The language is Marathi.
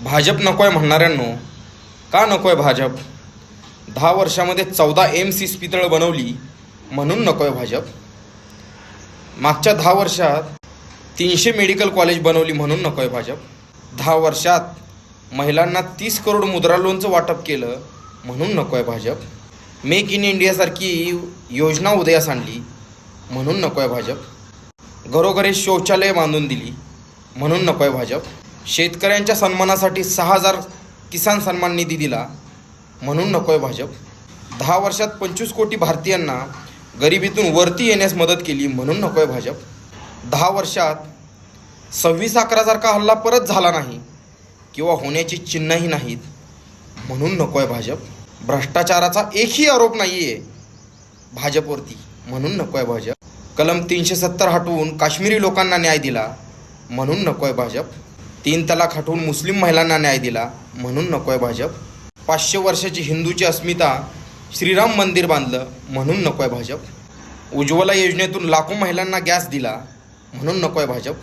भाजप नको आहे म्हणणाऱ्यांनो का नको आहे भाजप? दहा वर्षामध्ये चौदा एम सी इस्पितळं बनवली म्हणून नको आहे भाजप? मागच्या दहा वर्षात तीनशे मेडिकल कॉलेज बनवली म्हणून नको आहे भाजप? दहा वर्षात महिलांना तीस करोड मुद्रा लोनचं वाटप केलं म्हणून नको आहे भाजप? मेक इन इंडियासारखी योजना उदयास आणली म्हणून नको आहे भाजप? घरोघरी शौचालय बांधून दिली म्हणून नको आहे भाजप? शेतकऱ्यांच्या सन्मानासाठी सहा हजार किसान सन्मान निधी दिला. म्हणून नको आहे भाजप. दहा वर्षात पंचवीस कोटी भारतीयांना गरिबीतून वरती येण्यास मदत केली म्हणून नको आहे भाजप. दहा वर्षात सव्वीस अकरासारखा हल्ला परत झाला नाही किंवा होण्याची चिन्हही नाहीत म्हणून नको आहे भाजप. भ्रष्टाचाराचा एकही आरोप नाही आहे भाजपवरती म्हणून नको आहे भाजप. कलम तीनशे सत्तर हटवून काश्मीरी लोकांना न्याय दिला म्हणून नको आहे भाजप. तीन तलाक हटवून मुस्लिम महिलांना न्याय दिला म्हणून नको आहे भाजप. पाचशे वर्षाची हिंदूची अस्मिता श्रीराम मंदिर बांधलं म्हणून नको आहे भाजप. उज्ज्वला योजनेतून लाखो महिलांना गॅस दिला म्हणून नको आहे भाजप.